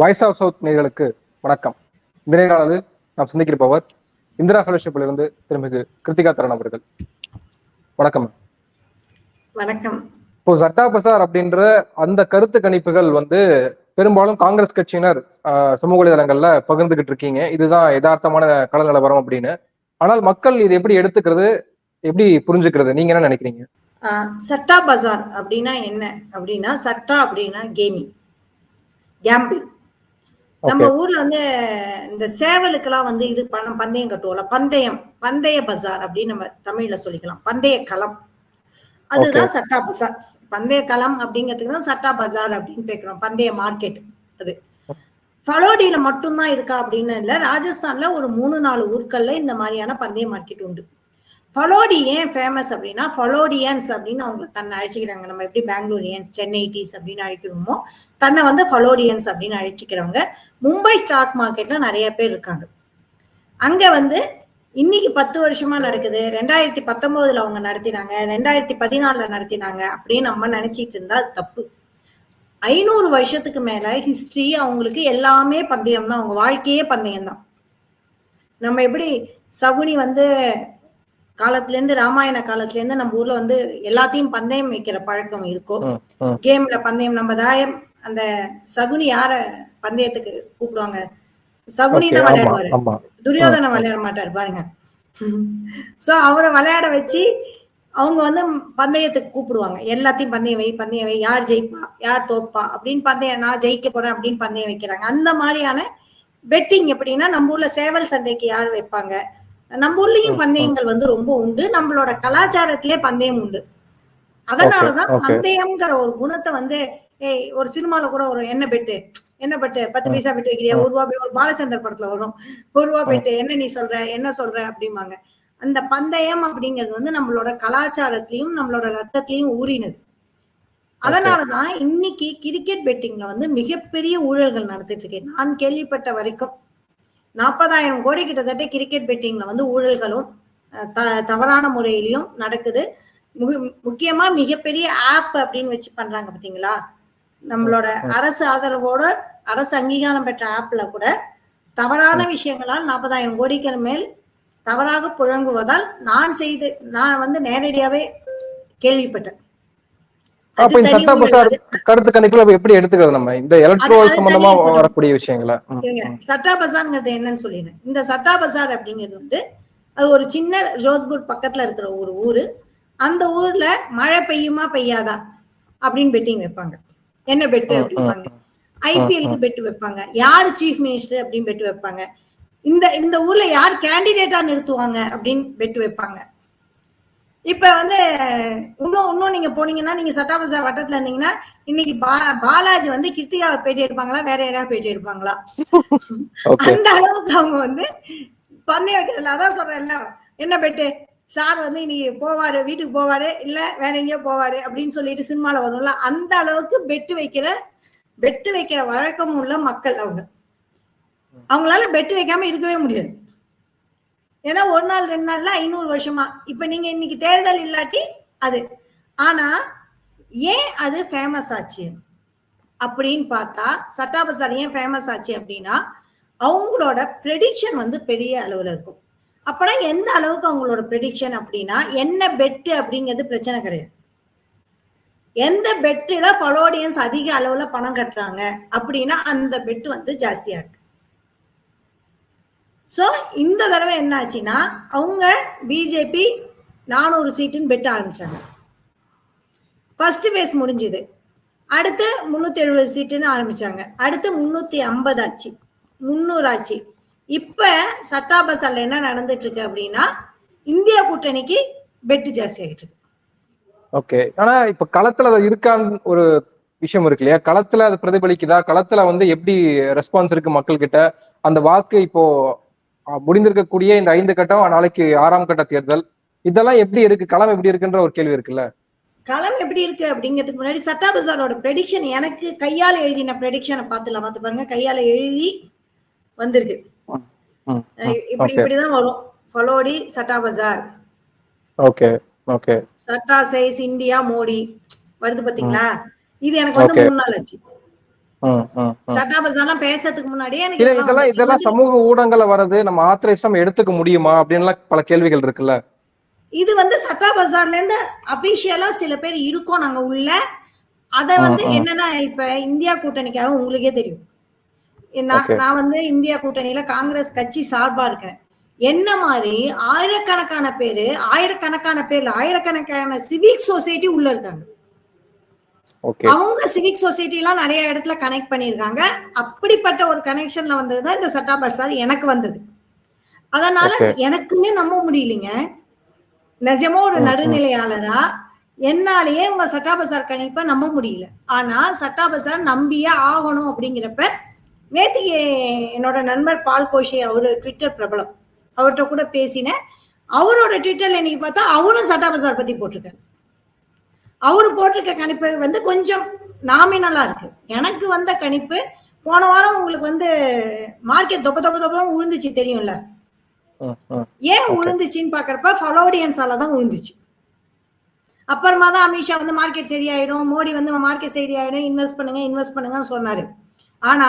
Voice of south நேர்களுக்கு வணக்கம். இந்த நேரானது நாம் சிந்திக்கிருப்பவர் இந்திரா ஃபெலோஷிப்பில் இருந்து திருமிகு கிருத்திகா தரன் அவர்கள். வணக்கம். வணக்கம். இப்போ சட்டா பசார் அப்படின்ற அந்த கருத்து கணிப்புகள் வந்து பெரும்பாலும் காங்கிரஸ் கட்சியினர் சமூக வலைதளங்கள்ல பகிர்ந்துகிட்டு இருக்கீங்க. இதுதான் யதார்த்தமான கள நிலவரம் அப்படின்னு. ஆனால் மக்கள் இது எப்படி எடுத்துக்கிறது எப்படி புரிஞ்சுக்கிறது? நீங்க என்ன நினைக்கிறீங்க? சட்டா பஜார் அப்படின்னா என்ன? அப்படின்னா சட்டா அப்படின்னா கேமிங் கேம்பிள் நம்ம ஊர்ல வந்து இந்த சேவலுக்கெல்லாம் வந்து இது பணம் பந்தயம் கட்டுவோம்ல. பந்தயம் பந்தய பஜார் அப்படின்னு நம்ம தமிழ்ல சொல்லிக்கலாம். பந்தய களம். அதுதான் சட்டா பஜார். பந்தய களம் அப்படிங்கிறதுக்கு தான் சட்டா பஜார் அப்படின்னு பேக்கிறோம் பந்தய மார்க்கெட் அது. ஃபலோடியில மட்டும்தான் இருக்கா அப்படின்னு இல்ல. ராஜஸ்தான்ல ஒரு மூணு நாலு ஊர்கள்ல இந்த மாதிரியான பந்தய மார்க்கெட் உண்டு. ஃபலோடி ஏன் ஃபேமஸ் அப்படின்னா ஃபலோடியன்ஸ் அப்படின்னு அவங்க தன்னை அழைச்சிக்கிறாங்க. நம்ம எப்படி பெங்களூரியன்ஸ் சென்னைட்டிஸ் அப்படின்னு அழைக்கிறோமோ தன்னை வந்து ஃபலோடியன்ஸ் அப்படின்னு அழைச்சிக்கிறவங்க. மும்பை ஸ்டாக் மார்க்கெட்ல நிறைய பேர் இருக்காங்க. அங்க வந்து இன்னைக்கு பத்து வருஷமா நடக்குது. ரெண்டாயிரத்தி பத்தொன்பதுல அவங்க நடத்தினாங்க. ரெண்டாயிரத்தி பதினாலுல நடத்தினாங்க அப்படின்னு நம்ம நினைச்சிட்டு இருந்தா தப்பு. ஐநூறு வருஷத்துக்கு மேல ஹிஸ்டரி அவங்களுக்கு எல்லாமே பந்தயம் தான் அவங்க வாழ்க்கையே பந்தயம் தான் நம்ம எப்படி சகுனி வந்து காலத்துல இருந்து ராமாயண காலத்துல இருந்து நம்ம ஊர்ல வந்து எல்லாத்தையும் பந்தயம் வைக்கிற பழக்கம் இருக்கோ? ம், ம். கேம்ல பந்தயம் நம்ம தாயம் அந்த சகுனி யார பந்தயத்துக்கு கூப்பிடுவாங்க? சகுனி தான் விளையாடுவாரு. துரியோதனை விளையாட மாட்டாரு பாருங்க. சோ அவரை விளையாட வச்சு அவங்க வந்து பந்தயத்துக்கு கூப்பிடுவாங்க. எல்லாத்தையும் பந்தயம் வை பந்தயம் வை யார் ஜெயிப்பா யார் தோப்பா அப்படின்னு பந்தயம் நான் ஜெயிக்க போறேன் அப்படின்னு பந்தயம் வைக்கிறாங்க. அந்த மாதிரியான பெட்டிங் எப்படின்னா நம்ம ஊர்ல சேவல் சண்டைக்கு யார் வைப்பாங்க? நம்ம ஊர்லயும் பந்தயங்கள் வந்து ரொம்ப உண்டு. நம்மளோட கலாச்சாரத்திலே பந்தயம் உண்டு. அதனாலதான். பந்தயம்ங்கிற ஒரு குணத்தை வந்து ஏய் ஒரு சினிமால கூட ஒரு என்ன பெட்டு என்ன பெட்டு பத்து பைசா பெட்டு வைக்கிறியா? ஒரு ரூபா ஒரு பாலச்சந்தர் படத்துல வரும். ஒரு ரூபா பெட்டு என்ன நீ சொல்ற என்ன சொல்ற அப்படிம்பாங்க. அந்த பந்தயம் அப்படிங்கிறது வந்து நம்மளோட கலாச்சாரத்திலையும் நம்மளோட ரத்தத்திலையும் ஊறினது. அதனாலதான் இன்னைக்கு கிரிக்கெட் பெட்டிங்ல வந்து மிகப்பெரிய ஊழல்கள் நடந்துட்டு இருக்கு. நான் கேள்விப்பட்ட வரைக்கும். நாற்பதாயிரம் கோடி கிட்டத்தட்ட கிரிக்கெட் பெட்டிங்ல வந்து ஊழல்களும் த- தவறான முறையிலையும் நடக்குது. முக- முக்கியமா மிகப்பெரிய ஆப் அப்படின்னு வச்சு பண்றாங்க பாத்தீங்களா? நம்மளோட அரசு ஆதரவோட அரசு அங்கீகாரம் பெற்ற ஆப்ல கூட தவறான விஷயங்களால் நாற்பதாயிரம் கோடிக்கு மேல் தவறாக புழங்குவதால் நான் செய்து நான் வந்து நேரடியாவே கேள்விப்பட்டேன். அப்ப இந்த சட்டா ஊழல். கருத்து கணிப்புல எப்படி எடுத்துக்கிறது நம்ம? இந்த எலக்ட்ரோல் சம்பந்தமா. வரக்கூடிய விஷயங்களை. சட்டா பசார்ங்கிறது என்னன்னு சொல்லிடுறேன். இந்த சட்டா பசார் அப்படிங்கிறது வந்து அது ஒரு சின்ன ஜோத்பூர் பக்கத்துல இருக்கிற ஒரு ஊரு. அந்த ஊர்ல மழை பெய்யுமா பெய்யாதா? அப்படின்னு பெட்டிங் வைப்பாங்க. என்ன பெட்டு அப்படிம்பாங்க. ஐபிஎல்க்கு பெட்டு வைப்பாங்க. யாரு சீஃப் மினிஸ்டர் அப்படின்னு பெட்டு வைப்பாங்க. இந்த இந்த ஊர்ல யார் கேண்டிடேட்டா நிறுத்துவாங்க அப்படின்னு பெட்டு வைப்பாங்க. இப்ப வந்து இன்னும் இன்னும் நீங்க போனீங்கன்னா நீங்க சட்டாபசா வட்டத்துல இருந்தீங்கன்னா இன்னைக்கு பாலாஜி வந்து கிருத்திகாவை பேட்டி எடுப்பாங்களா வேற யாராவது பேட்டி எடுப்பாங்களா? அந்த அளவுக்கு அவங்க வந்து பந்தயம் வைக்கிறதுல அதான் சொல்றேன்ல என்ன பெட்டு? சார் வந்து இன்னைக்கு போவாரு வீட்டுக்கு போவாரு இல்ல வேற எங்கேயோ போவாரு அப்படின்னு சொல்லிட்டு சினிமால வரும்ல அந்த அளவுக்கு பெட்டு வைக்கிற பெட்டு வைக்கிற வழக்கம் உள்ள மக்கள் அவங்க. அவங்களால பெட்டு வைக்காம இருக்கவே முடியாது. ஏன்னா ஒரு நாள் ரெண்டு நாள்ல ஐநூறு வருஷமா. இப்ப நீங்க இன்னைக்கு தேர்தல் இல்லாட்டி அது. ஆனா ஏன் அது ஃபேமஸ் ஆச்சு? அப்படின்னு பார்த்தா சட்டாபசார் ஏன் ஃபேமஸ் ஆச்சு அப்படின்னா அவங்களோட ப்ரெடிக்ஷன் வந்து பெரிய அளவுல இருக்கும். அப்பனா எந்த அளவுக்கு அவங்களோட ப்ரெடிக்ஷன் அப்படின்னா என்ன பெட்டு அப்படிங்கிறது பிரச்சனை கிடையாது. எந்த பெட்டுல ஃபலோடியன்ஸ் அதிக அளவுல பணம் கட்டுறாங்க அப்படின்னா அந்த பெட்டு வந்து ஜாஸ்தியா இருக்கு. ஸோ இந்த தடவை என்னாச்சுன்னா அவங்க பிஜேபி நானூறு சீட்டுன்னு பெட் ஆரம்பித்தாங்க ஃபஸ்ட்டு ஃபேஸ் முடிஞ்சுது. அடுத்து முந்நூற்றி எழுபது சீட்டுன்னு ஆரம்பிச்சாங்க. அடுத்து முந்நூற்றி ஐம்பது ஆச்சு. முந்நூறு ஆச்சு. இப்போ சட்டாபசாலில் என்ன நடந்துட்டுருக்கு அப்படின்னா இந்தியா கூட்டணிக்கு பெட்டு ஜாஸ்தி ஆகிட்டு இருக்கு. ஓகே ஆனா இப்ப களத்துல அது இருக்கான்னு ஒரு விஷயம் இருக்கு இல்லையா? களத்துல அது பிரதிபலிக்குதா? களத்துல வந்து எப்படி ரெஸ்பான்ஸ் இருக்கு மக்கள் கிட்ட அந்த வாக்கு இப்போ முடிந்திருக்கக்கூடிய இந்த ஐந்து கட்டம் நாளைக்கு ஆறாம் கட்ட தேர்தல். இதெல்லாம் எப்படி இருக்கு? களம் எப்படி இருக்குன்ற ஒரு கேள்வி இருக்குல்ல? களம் எப்படி இருக்கு அப்படிங்கிறதுக்கு முன்னாடி சட்டா பசாரோட ப்ரெடிக்ஷன் எனக்கு கையால எழுதின ப்ரெடிக்ஷனை பார்த்துலாம் பார்த்து பாருங்க கையால எழுதி வந்திருக்கு. இப்படி இப்படிதான் வரும். ஃபலோடி சட்டா பஜார் ஓகே ஓகே சட்டா சைஸ் இந்தியா மோடி. வருது பாத்தீங்களா? இது எனக்கு வந்து. மூணு நாள் ஆச்சு. இதெல்லாம் இதெல்லாம் சமூக ஊடகங்கள்ல வர்றது நம்ம ஆத்திரைஸ் நம்ம எடுத்துக்க முடியுமா அப்படின்லாம் பல கேள்விகள் இருக்குல்ல. இது வந்து சட்டா இருந்து அபிஷியலா சில பேர் இருக்கோம் நாங்க உள்ள. அத வந்து. என்னன்னா இப்ப இந்தியா கூட்டணிக்காக உங்களுக்கே தெரியும். நான் வந்து இந்தியா கூட்டணியில காங்கிரஸ் கட்சி சார்பா இருக்கிறேன். என்ன மாதிரி ஆயிரக்கணக்கான பேரு ஆயிரக்கணக்கான பேர்ல ஆயிரக்கணக்கான சிவிக் சொசைட்டி உள்ள இருக்காங்க. அவங்க சிவிக் சொசைட்டி எல்லாம் நிறைய இடத்துல கனெக்ட் பண்ணியிருக்காங்க. அப்படிப்பட்ட ஒரு கனெக்ஷன்ல வந்ததுதான் இந்த சட்டா பசார் எனக்கு வந்தது. அதனால. எனக்குமே நம்ப முடியலைங்க. நிஜமா ஒரு. நடுநிலையாளரா என்னாலேயே உங்க சட்டா பசார் கணிப்பை நம்ப முடியல. ஆனா சட்டா பசார் நம்பியே ஆகணும் அப்படிங்கிறப்ப நேத்திக்கு என்னோட நண்பர் பால் கோஷி அவரு ட்விட்டர் பிரபலம். அவர்கிட்ட கூட பேசினேன். அவரோட ட்விட்டர்ல இன்னைக்கு பார்த்தா அவரும் சட்டா பசார் பத்தி போட்டிருக்காரு. அவரு போட்டிருக்க கணிப்பு வந்து கொஞ்சம் நாமினலா இருக்கு. எனக்கு வந்த கணிப்பு போன வாரம் உங்களுக்கு வந்து மார்க்கெட் தொப்ப தொப்ப தொப்பம் விழுந்துச்சு தெரியும்ல. ஏன் Okay. விழுந்துச்சுன்னு பாக்குறப்ப ஃபலோடியன்ஸால தான் விழுந்துச்சு அப்புறமா தான் அமித்ஷா வந்து மார்க்கெட் சரியாயிடும். மோடி வந்து மார்க்கெட் சரியாயிடும். இன்வெஸ்ட் பண்ணுங்க இன்வெஸ்ட் பண்ணுங்கன்னு சொன்னாரு. ஆனா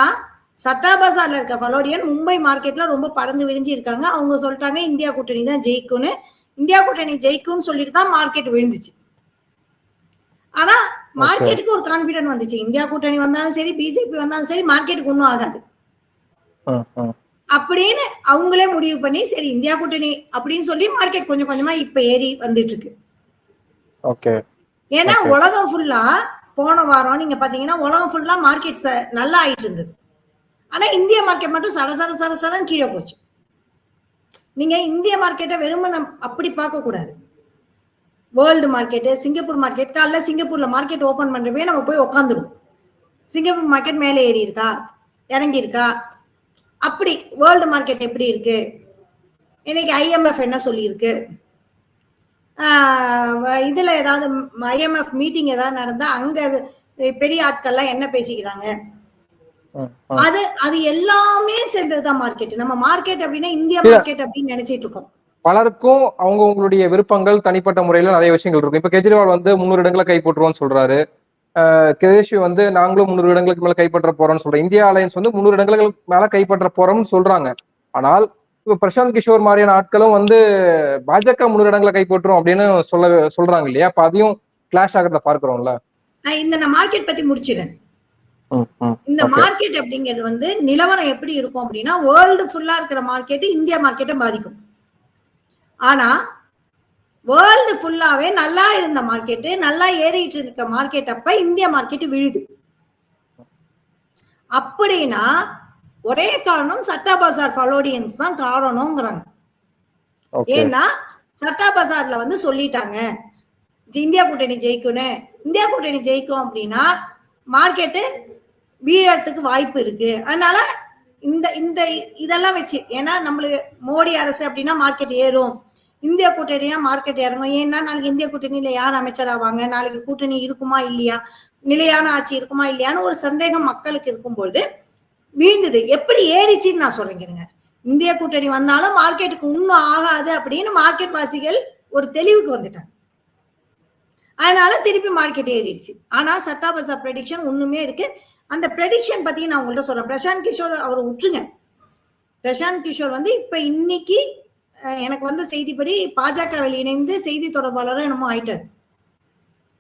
சட்டா பசார்ல இருக்க ஃபலோடியன் மும்பை மார்க்கெட்ல ரொம்ப பறந்து விரிஞ்சு இருக்காங்க. அவங்க சொல்லிட்டாங்க இந்தியா கூட்டணி தான் ஜெயிக்கும்னு. இந்தியா கூட்டணி ஜெயிக்கும்னு சொல்லிட்டு தான் மார்க்கெட் விழுந்துச்சு. ஆனா மார்க்கெட்டுக்கு ஒரு கான்பிடன்ட் வந்துச்சு. இந்தியா கூட்டணி வந்தாலும் சரி பிஜேபி வந்தாலும் சரி மார்க்கெட்டுக்கு ஒன்றும் ஆகாது. அப்படின்னு அவங்களே முடிவு பண்ணி சரி இந்தியா கூட்டணி அப்படின்னு சொல்லி மார்க்கெட் கொஞ்சம் கொஞ்சமா இப்ப ஏறி வந்துட்டு இருக்கு ஏன்னா. உலகம் ஃபுல்லா போன வாரம் நீங்க பாத்தீங்கன்னா உலகம் ஃபுல்லா மார்க்கெட் நல்லா ஆயிட்டு இருந்தது. ஆனா இந்திய மார்க்கெட் மட்டும் சட சட சட சடன்னு கீழே போச்சு. நீங்க இந்திய மார்க்கெட்டை வெறுமனே அப்படி பார்க்க கூடாது வேர்ல்டு மார்க்கெட்டு சிங்கப்பூர் மார்க்கெட் காலைல சிங்கப்பூர்ல மார்க்கெட் ஓபன் பண்றப்பே நம்ம போய் உட்காந்துடும் சிங்கப்பூர் மார்க்கெட் மேலே ஏறி இருக்கா இறங்கி இருக்கா அப்படி வேர்ல்டு மார்க்கெட் எப்படி இருக்கு? இன்னைக்கு ஐஎம்எஃப் என்ன சொல்லியிருக்கு? இதுல ஏதாவது ஐஎம்எஃப் மீட்டிங் ஏதாவது நடந்தா அங்க பெரிய ஆட்கள்லாம் என்ன பேசிக்கிறாங்க. அது அது எல்லாமே சேர்ந்ததுதான் மார்க்கெட் நம்ம மார்க்கெட் அப்படின்னா இந்தியா. மார்க்கெட் அப்படின்னு நினைச்சிட்டு இருக்கோம். பலருக்கும் அவங்க உங்களுடைய விருப்பங்கள் தனிப்பட்ட முறையில நிறைய விஷயங்கள் இருக்கும். இப்ப கெஜ்ரிவால் வந்து முன்னூறு இடங்களை கைப்பற்றுவோம்னு சொல்றாரு. கேஜ்வி வந்து நாங்களும் முன்னூறு இடங்களுக்கு மேல கைப்பற்ற போறோம்னு சொல்றோம். இந்தியா அலையன்ஸ் வந்து முன்னூறு இடங்களுக்கு மேல கைப்பற்ற போறோம்னு சொல்றாங்க. ஆனால் இப்ப பிரசாந்த் கிஷோர் மாதிரியான ஆட்களும் வந்து பாஜக முன்னூறு இடங்களை கைப்பற்றும் அப்படின்னு சொல்ல சொல்றாங்க இல்லையா? அப்ப அதையும் கிளாஷ் ஆகிறத பார்க்கிறோம்ல. இந்த நான் மார்க்கெட் பத்தி முடிச்சிடுறேன். இந்த. மார்க்கெட் அப்படிங்கிறது வந்து நிலவரம் எப்படி இருக்கும் அப்படின்னா வேர்ல்டு ஃபுல்லா இருக்கிற மார்க்கெட் இந்தியா மார்க்கெட்டை பாதிக்கும். ஆனா வேர்ல்டு ஃபுல்லாவே நல்லா இருந்த மார்க்கெட் நல்லா ஏறிட்டு இருக்க மார்க்கெட் அப்ப இந்திய மார்க்கெட் விழுது. அப்படின்னா ஒரே காரணம் சட்டா பசார் ஃபலோடியன்ஸ் தான் காரணம்ங்கிறாங்க. ஏன்னா சட்டா பசார்ல வந்து சொல்லிட்டாங்க இந்தியா கூட்டணி ஜெயிக்கும்னு இந்தியா கூட்டணி ஜெயிக்கும் அப்படின்னா மார்க்கெட்டு வீழறதுக்கு வாய்ப்பு இருக்கு. அதனால இந்த இந்த இதெல்லாம் வச்சு ஏன்னா நம்மளுக்கு மோடி அரசு அப்படின்னா மார்க்கெட் ஏறும். இந்திய கூட்டணினா மார்க்கெட் இறங்கும். ஏன்னா நாளைக்கு இந்திய கூட்டணியில யார் அமைச்சர் ஆவாங்க நாளைக்கு கூட்டணி இருக்குமா இல்லையா? நிலையான ஆட்சி இருக்குமா இல்லையான்னு ஒரு சந்தேகம் மக்களுக்கு இருக்கும்பொழுது வீழ்ந்தது. எப்படி ஏறிச்சின்னு நான் சொல்றேங்க இந்திய கூட்டணி வந்தாலும் மார்க்கெட்டுக்கு இன்னும் ஆகாது அப்படின்னு மார்க்கெட் வாசிகள் ஒரு தெளிவுக்கு வந்துட்டாங்க. அதனால திருப்பி மார்க்கெட் ஏறிடுச்சு. ஆனா சட்டாபசா ப்ரெடிக்ஷன் ஒண்ணுமே இருக்கு. அந்த ப்ரெடிக்ஷன் பத்தி நான் உங்கள்கிட்ட சொல்றேன். பிரசாந்த் கிஷோர் அவர் விட்டுருங்க பிரசாந்த் கிஷோர் வந்து இப்ப இன்னைக்கு எனக்கு வந்த செய்திப்படி பாஜகவில் இணைந்து செய்தி தொடர்பாளரும் என்னமோ ஆயிட்டாரு.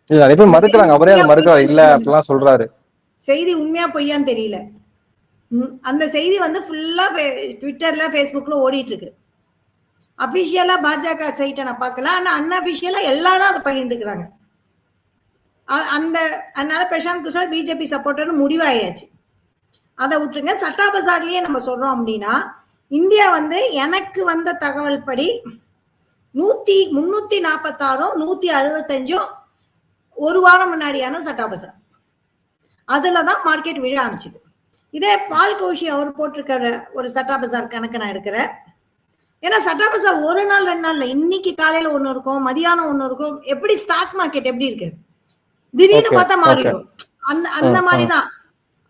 இல்ல நிறைய பேர் மறுக்கிறாங்க. அவரே அதை மறுக்கிறார் இல்ல அப்படிலாம் சொல்றாரு. செய்தி உண்மையா பொய்யான்னு தெரியல. அந்த செய்தி வந்து ஃபுல்லா ட்விட்டர்ல ஃபேஸ்புக்ல ஓடிட்டு இருக்கு அபிஷியலா பாஜக சைட்டை நான் பார்க்கல. ஆனா அன்அபிஷியலா எல்லாரும் அதை பகிர்ந்துக்கிறாங்க. அந்த அதனால பிரசாந்த் கிஷோர் பிஜேபி சப்போர்ட்டர்னு முடிவாயாச்சு அதை விட்டுருங்க. சட்டா பசார்லயே நம்ம சொல்றோம் அப்படின்னா இந்தியா வந்து எனக்கு வந்த தகவல் படி நூத்தி முன்னூத்தி நாற்பத்தாறும் நூத்தி அறுபத்தஞ்சும் ஒரு வாரம் முன்னாடியான சட்டா பசார் அதுலதான் மார்க்கெட் விழ ஆரம்பிச்சுது. இதே பால் கௌஷி அவர் போட்டிருக்கிற ஒரு சட்டா பசார் கணக்கு நான் எடுக்கிறேன். ஏன்னா சட்டா பசார் ஒரு நாள் ரெண்டு நாள்ல இன்னைக்கு காலையில ஒண்ணு இருக்கும் மதியானம் ஒண்ணு இருக்கும். எப்படி ஸ்டாக் மார்க்கெட் எப்படி இருக்கு? திடீர்னு பார்த்தா. மாறிடும். அந்த அந்த மாதிரி தான்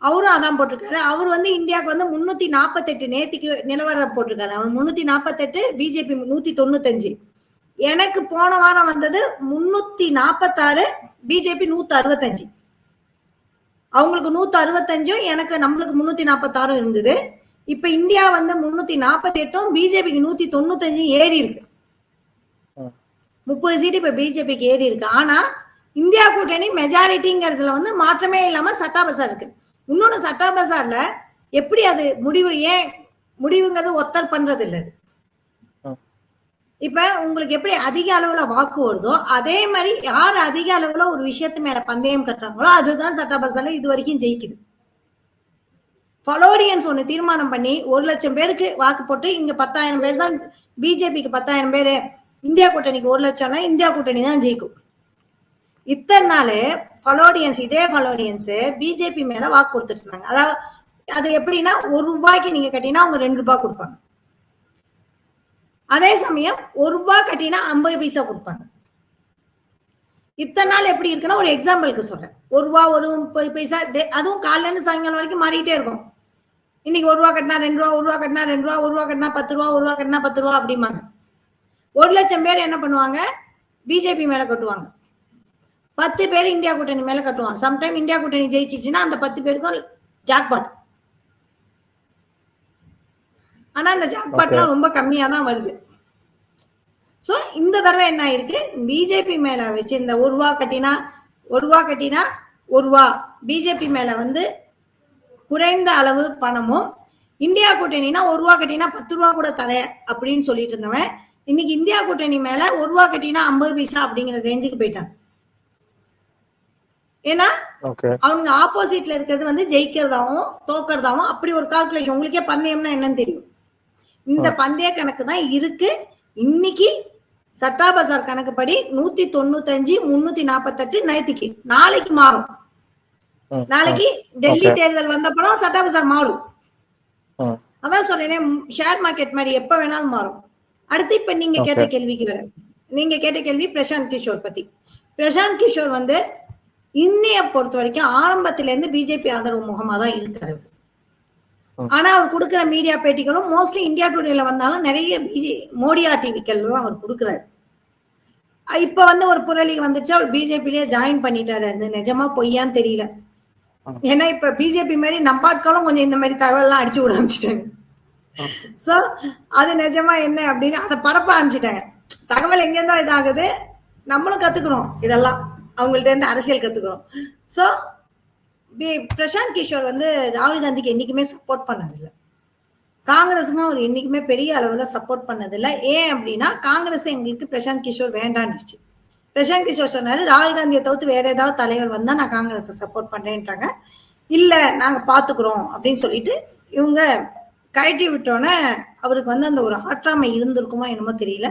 அவரும் அதான் போட்டிருக்காரு. அவர் வந்து இந்தியாவுக்கு வந்து முன்னூத்தி நாற்பத்தெட்டு நேத்திக்கு நிலவரம் போட்டிருக்காரு. அவர் முன்னூத்தி நாற்பத்தெட்டு பிஜேபி நூத்தி தொண்ணூத்தஞ்சு. எனக்கு போன வாரம் வந்தது முன்னூத்தி நாற்பத்தாறு பிஜேபி நூத்தி அறுபத்தஞ்சு. அவங்களுக்கு நூத்தி அறுபத்தஞ்சும் எனக்கு நம்மளுக்கு முன்னூத்தி நாற்பத்தாறும் இருந்தது. இப்ப இந்தியா வந்து முன்னூத்தி நாற்பத்தி எட்டும் பிஜேபிக்கு நூத்தி தொண்ணூத்தஞ்சும் ஏறி இருக்கு. முப்பது சீட்டு இப்ப பிஜேபிக்கு ஏறி இருக்கு. ஆனா இந்தியா கூட்டணி மெஜாரிட்டிங்கிறதுல வந்து மாற்றமே இல்லாம சட்டா பசார் இருக்கு. இன்னொன்னு சட்டா பசார்ல எப்படி அது முடிவு ஏன் முடிவுங்கிறது ஒத்தல் பண்றது இல்ல. இப்ப உங்களுக்கு எப்படி அதிக அளவுல வாக்கு வருதோ அதே மாதிரி யார் அதிக அளவுல ஒரு விஷயத்து மேல பந்தயம் கட்டுறாங்களோ அதுதான் சட்டா பசார்ல இது வரைக்கும் ஜெயிக்குது. ஃபலோடியன்ஸ் ஒண்ணு தீர்மானம் பண்ணி ஒரு லட்சம் பேருக்கு வாக்கு போட்டு இங்க பத்தாயிரம் பேர் தான் பிஜேபிக்கு பத்தாயிரம் பேரு இந்தியா கூட்டணிக்கு ஒரு லட்சம்னா இந்தியா கூட்டணி தான் ஜெயிக்கும். இத்தனை நாள் ஃபலோடியன்ஸ் இதே ஃபலோடியன்ஸ் பிஜேபி மேல வாக்கு கொடுத்துட்டு இருந்தாங்க. அதாவது அது எப்படின்னா ஒரு ரூபாய்க்கு நீங்க கட்டினா அவங்க ரெண்டு ரூபாய் கொடுப்பாங்க. அதே சமயம் ஒரு ரூபாய் கட்டினா ஐம்பது பைசா கொடுப்பாங்க. இத்தனை நாள் எப்படி இருக்குன்னா ஒரு எக்ஸாம்பிளுக்கு சொல்றேன். ஒரு ரூபா ஒரு முப்பது பைசா டே- அதுவும் காலையிலேருந்து சாயங்காலம் வரைக்கும் மாறிட்டே இருக்கும். இன்னைக்கு ஒரு ரூபா கட்டினா ரெண்டு ரூபா ஒரு ரூபா கட்டினா ரெண்டு ரூபா ஒரு ரூபா கட்டினா பத்து ரூபா ஒரு ரூபா கட்டினா பத்து ரூபா அப்படிம்பாங்க. ஒரு லட்சம் பேர் என்ன பண்ணுவாங்க? பிஜேபி மேல கட்டுவாங்க. பத்து பேர் இந்தியா கூட்டணி மேல கட்டுவாங்க சம்டைம் இந்தியா கூட்டணி ஜெயிச்சிச்சுன்னா அந்த பத்து பேருக்கும் ஜாக்பாட் ஆனா அந்த ஜாக்பாட்லாம் ரொம்ப கம்மியா தான் வருது. சோ இந்த தடவை என்ன ஆயிருக்கு? பிஜேபி மேல வச்சிருந்த ஒரு ரூபா கட்டினா ஒரு ரூபா கட்டினா ஒரு ரூபா. பிஜேபி மேல வந்து குறைந்த அளவு பணமும் இந்தியா கூட்டணினா ஒரு ரூபா கட்டினா பத்து ரூபா கூட தரேன் அப்படின்னு சொல்லிட்டு இருந்தவன் இன்னைக்கு இந்தியா கூட்டணி மேல ஒரு ரூபா கட்டினா ஐம்பது பைசா அப்படிங்கிற ரேஞ்சுக்கு போயிட்டான். ஏன்னா அவங்க ஆப்போசிட்ல இருக்கிறது வந்து ஜெயிக்கிறதாவும் தோக்கறதாவும் அப்படி ஒரு கால்குலேஷன் உங்களுக்கே பந்தயம்னா என்னன்னு தெரியும். இந்த பந்தய கணக்கு தான் இருக்கு. இன்னைக்கு சட்டா பசார் கணக்குப்படி நூத்தி தொண்ணூத்தஞ்சு முன்னூத்தி நாற்பத்தெட்டு நேத்திக்கு. நாளைக்கு மாறும். நாளைக்கு டெல்லி. தேர்தல் வந்தப்பறம் சட்டா பசார் மாறும். அதான் சொல்றேனே ஷேர் மார்க்கெட் மாதிரி எப்ப வேணாலும் மாறும். அடுத்து இப்ப நீங்க கேட்ட. கேள்விக்கு வரேன். நீங்க கேட்ட கேள்வி பிரசாந்த் கிஷோர் பத்தி. பிரசாந்த் கிஷோர் வந்து இன்னைய பொறுத்த வரைக்கும் ஆரம்பத்துல இருந்து பிஜேபி ஆதரவு முகமா தான் இருக்காரு. ஆனா அவர் கொடுக்கிற மீடியா பேட்டிகளும் மோஸ்ட்லி இந்தியா டுடேல வந்தாலும் நிறைய பிஜே மோடியா டிவிக்கள் தான் அவர் கொடுக்குறாரு. இப்ப வந்து ஒரு புரளி வந்துச்சு அவர் பிஜேபிலேயே ஜாயின் பண்ணிட்டாரு. அது நிஜமா பொய்யான்னு தெரியல. ஏன்னா இப்ப பிஜேபி மாதிரி நம்பாட்களும் கொஞ்சம் இந்த மாதிரி தகவல்லாம் அடிச்சு விட ஆரம்பிச்சிட்டாங்க. சோ அது நிஜமா என்ன அப்படின்னு அதை பரப்ப ஆரம்பிச்சிட்டாங்க. தகவல் எங்கேருந்தோ இதாகுது. நம்மளும் கத்துக்கிறோம் இதெல்லாம். அவங்கள்ட்ட இருந்து அரசியல் கத்துக்கிறோம். ஸோ பிரசாந்த் கிஷோர் வந்து ராகுல் காந்திக்கு என்னைக்குமே சப்போர்ட் பண்ணதில்லை. காங்கிரஸுக்கும் அவர் என்னைக்குமே பெரிய அளவில் சப்போர்ட் பண்ணதில்லை. ஏன் அப்படின்னா காங்கிரஸ் எங்களுக்கு பிரசாந்த் கிஷோர் வேண்டான்னுச்சு. பிரசாந்த் கிஷோர் சொன்னார் ராகுல் காந்தியை தவிர்த்து வேற ஏதாவது தலைவர் வந்தால் நான் காங்கிரஸை சப்போர்ட் பண்ணுறேன்ட்டாங்க இல்லை நாங்கள் பார்த்துக்குறோம் அப்படின்னு சொல்லிட்டு இவங்க கழட்டி விட்டோன்னே அவருக்கு வந்து அந்த ஒரு ஆற்றாமை இருந்திருக்குமோ என்னமோ தெரியல.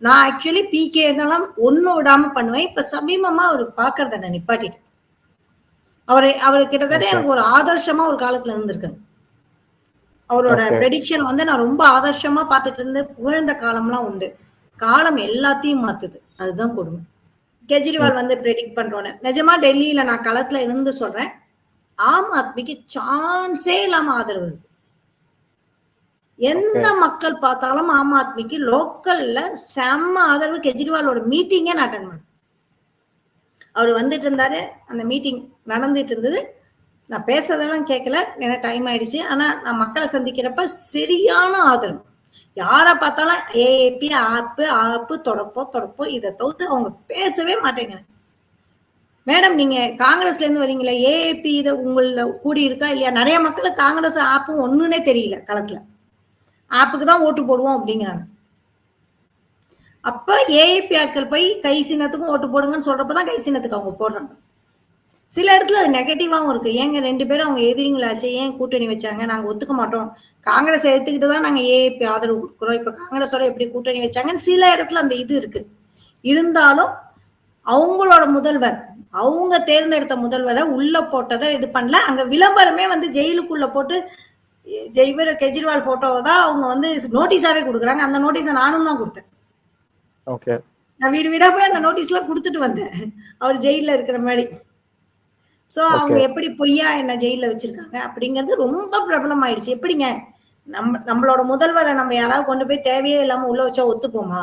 நான் ஆக்சுவலி பிகே இதெல்லாம் ஒண்ணு விடாம பண்ணுவேன். இப்ப சமீபமா அவர் பாக்குறத நான் நிப்பாட்டிட்டேன். அவரை அவர் கிட்டத்தட்ட. எனக்கு ஒரு ஆதர்ஷமா ஒரு காலத்துல இருந்திருக்காரு. அவரோட. ப்ரெடிக்ஷன் வந்து நான் ரொம்ப ஆதர்ஷமா பார்த்துட்டு இருந்து புகழ்ந்த காலம்லாம் உண்டு. காலம் எல்லாத்தையும் மாத்துது. அதுதான் கொடுமை. கெஜ்ரிவால் வந்து ப்ரெடிக்ட் பண்றோன்னு. நிஜமா டெல்லியில நான் களத்துல இருந்து சொல்றேன். ஆம் ஆத்மிக்கு சான்ஸே இல்லாம ஆதரவு இருக்கு. எந்த மக்கள் பார்த்தாலும் ஆம் ஆத்மிக்கு லோக்கல்ல செம்ம ஆதரவு கெஜ்ரிவாலோட மீட்டிங்கே நான் அட்டன் பண்ணேன். அவர் வந்துட்டு இருந்தாரு அந்த மீட்டிங் நடந்துட்டு இருந்தது. நான் பேசுறதெல்லாம் கேட்கல ஏன்னா டைம் ஆயிடுச்சு. ஆனா நான் மக்களை சந்திக்கிறப்ப சரியான ஆதரவு. யாரை பார்த்தாலும் ஏஏபி ஆப்பு ஆப்பு தொடப்போம் தொடப்போம் இதை தவிர்த்து அவங்க பேசவே மாட்டேங்கிறாங்க. மேடம் நீங்க காங்கிரஸ்ல இருந்து வரீங்களா ஏஏபி இதை உங்கள கூடி இருக்கா இல்லையா? நிறைய மக்களுக்கு காங்கிரஸ் ஆப்பும் ஒண்ணுன்னே தெரியல களத்துல. ஆப்புக்கு தான் ஓட்டு போடுவோம் அப்படிங்கிறாங்க. அப்ப ஏஐபி ஆட்கள் போய் கை சின்னத்துக்கும் ஓட்டு போடுங்கன்னு சொல்றப்பதான் கை சின்னத்துக்கு அவங்க போடுறாங்க. சில இடத்துல அது நெகட்டிவாகவும் இருக்கு. ஏங்க ரெண்டு பேரும் அவங்க எதிரிங்களாச்சு ஏன் கூட்டணி வச்சாங்க? நாங்க ஒத்துக்க மாட்டோம். காங்கிரஸ் எடுத்துக்கிட்டு தான் நாங்க ஏஏபி ஆதரவு கொடுக்குறோம். இப்ப காங்கிரஸோட எப்படி கூட்டணி வச்சாங்கன்னு சில இடத்துல அந்த இது இருக்கு. இருந்தாலும் அவங்களோட முதல்வர் அவங்க தேர்ந்தெடுத்த முதல்வரை உள்ள போட்டதை இது பண்ணல. அங்க விளம்பரமே வந்து ஜெயிலுக்குள்ள போட்டு இவர் கெஜ்ரிவால் போட்டோவை தான் அவங்க வந்து நோட்டீஸாவே கொடுக்குறாங்க. அந்த நோட்டீஸை நானும் தான் கொடுத்தேன். ஓகே நான் வீடு வீடா போய் அந்த நோட்டீஸ் எல்லாம் கொடுத்துட்டு வந்தேன். அவர் ஜெயில இருக்கிற மாதிரி. சோ அவங்க. எப்படி பொய்யா என்ன ஜெயில வச்சிருக்காங்க அப்படிங்கிறது ரொம்ப பிரபலம் ஆயிடுச்சு. எப்படிங்க? நம்ம நம்மளோட முதல்வரை நம்ம யாராவது கொண்டு போய் தேவையே இல்லாம உள்ள வச்சா ஒத்துப்போமா?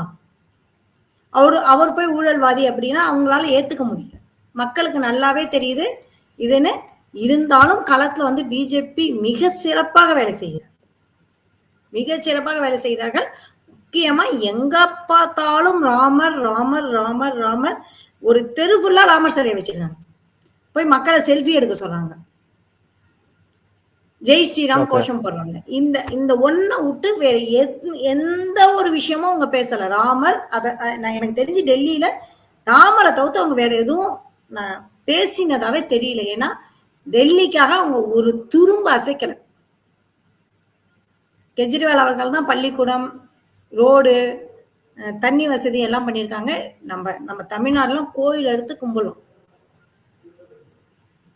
அவரு அவர் போய் ஊழல்வாதி அப்படின்னா அவங்களால ஏத்துக்க முடியல. மக்களுக்கு நல்லாவே தெரியுது. இதுன்னு இருந்தாலும் களத்துல வந்து பிஜேபி மிக சிறப்பாக வேலை செய்கிறார். மிக சிறப்பாக வேலை செய்கிறார்கள் முக்கியமா எங்க பார்த்தாலும் ராமர் ராமர் ராமர் ராமர். ஒரு தெரு ஃபுல்லா ராமர் சிலையை வச்சிருக்காங்க. போய் மக்களை செல்ஃபி எடுக்க சொல்றாங்க. ஜெய் ஸ்ரீராம். கோஷம் போடுறாங்க. இந்த இந்த ஒன்ன விட்டு வேற எது- எந்த ஒரு விஷயமும் அவங்க பேசல. ராமர் அத நான் எனக்கு தெரிஞ்சு டெல்லியில ராமரை தவிர்த்து அவங்க வேற எதுவும் நான் பேசினதாவே தெரியல. ஏன்னா டெல்லிக்காக அவங்க ஒரு துரும்பு அசைக்கல. கெஜ்ரிவால் அவர்கள் தான் பள்ளிக்கூடம் ரோடு தண்ணி வசதி எல்லாம் பண்ணியிருக்காங்க. நம்ம நம்ம தமிழ்நாடுலாம் கோயில் எடுத்து கும்பிடலாம்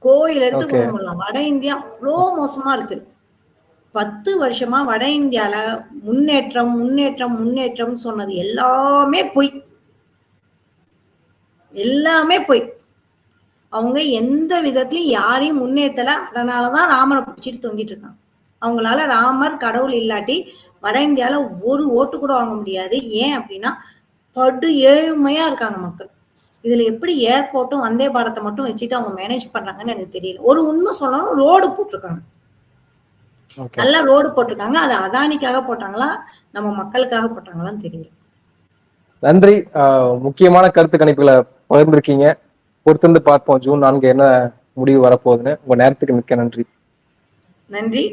கோயில் எடுத்து Okay. கும்பிடலாம் வட இந்தியா அவ்வளோ மோசமா இருக்கு. பத்து வருஷமா வட இந்தியால முன்னேற்றம் முன்னேற்றம் முன்னேற்றம் சொன்னது எல்லாமே பொய். எல்லாமே பொய். அவங்க எந்த விதத்திலயும் யாரையும் முன்னேற்றல அதனாலதான் ராமரை பிடிச்சிட்டு தொங்கிட்டு இருக்காங்க. அவங்களால ராமர் கடவுள் இல்லாட்டி வட இந்தியால ஒரு ஓட்டு கூட வாங்க முடியாது. ஏன் அப்படின்னா படு ஏழ்மையா இருக்காங்க மக்கள். இதுல எப்படி ஏர்போர்ட்டும் வந்தே பாரத்தை மட்டும் வச்சுட்டு அவங்க மேனேஜ் பண்றாங்கன்னு எனக்கு தெரியல. ஒரு உண்மை சொல்லணும் ரோடு போட்டிருக்காங்க. நல்ல ரோடு போட்டிருக்காங்க. அது அதானிக்காக போட்டாங்களா? நம்ம மக்களுக்காக போட்டாங்களான்னு தெரியல. நன்றி. முக்கியமான கருத்து கணிப்புகளை பகிர்ந்திருக்கீங்க. பொறுத்திருந்து பார்ப்போம். ஜூன் நான்கு என்ன முடிவு வரப்போகுதுன்னு. உங்க நேரத்துக்கு மிக்க நன்றி. நன்றி.